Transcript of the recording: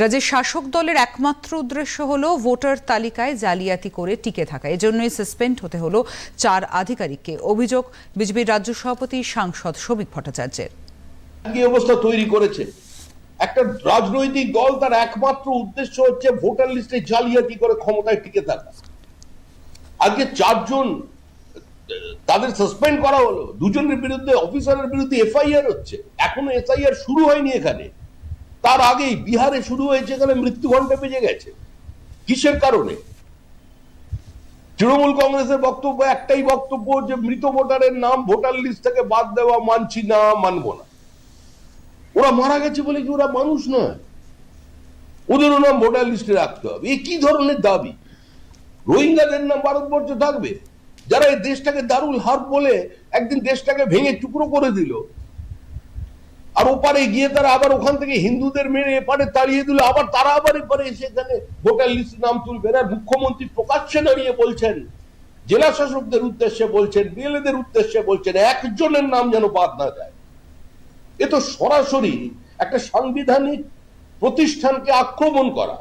রাজ্যের শাসক দলের একমাত্র উদ্দেশ্য হল ভোটার তালিকায় জালিয়াতি করে টিকে থাকা। এজন্যই সাসপেন্ড হতে হলো চার আধিকারিককে। অভিযোগ বিজেপির রাজ্য সভাপতি সাংসদ শ্রমিক ভট্টাচার্যের। কি অবস্থা তৈরি করেছে? একটা রাজনৈতিক দল তার একমাত্র উদ্দেশ্য হচ্ছে ভোটার লিস্টে জালিয়াতি করে ক্ষমতায় টিকে থাকা। আজকে চারজন, তাদের সাসপেন্ড করা হলো। দুজনের বিরুদ্ধে অফিসারের বিরুদ্ধে এফআইআর হচ্ছে। এখনও এসআইআর শুরু হয়নি এখানে। তার আগেই বিহারে শুরু হয়েছে এখানে মৃত্যু ঘণ্টা বেজে গেছে। কিসের কারণে? তৃণমূল কংগ্রেসের বক্তব্য একটাই বক্তব্য যে মৃত ভোটারের নাম ভোটার লিস্ট থেকে বাদ দেওয়া মানছি না, মানবো না। ওরা মারা গেছে বলে কি ওরা মানুষ নয়? ওদেরও নাম ভোটার লিস্টে রাখতে হবে। এ কি ধরনের দাবি? রোহিঙ্গাদের নাম ভারতবর্ষে থাকবে? যারা এই দেশটাকে দারুল হার বলে একদিন দেশটাকে ভেঙে টুকরো করে দিল আর ওপারে গিয়ে তারা আবার ওখান থেকে হিন্দুদের মেরে এপারে তাড়িয়ে দিল, আবার তারা আবার এপারে এসে এখানে ভোটার লিস্ট নাম তুলবে। আর মুখ্যমন্ত্রী প্রকাশ্যে দাঁড়িয়ে বলছেন, জেলা শাসকদের উদ্দেশ্যে বলছেন, বিএলএদের উদ্দেশ্যে বলছেন, একজনের নাম যেন বাদ না যায়। এ তো সরাসরি একটা সাংবিধানিক প্রতিষ্ঠানকে আক্রমণ করা।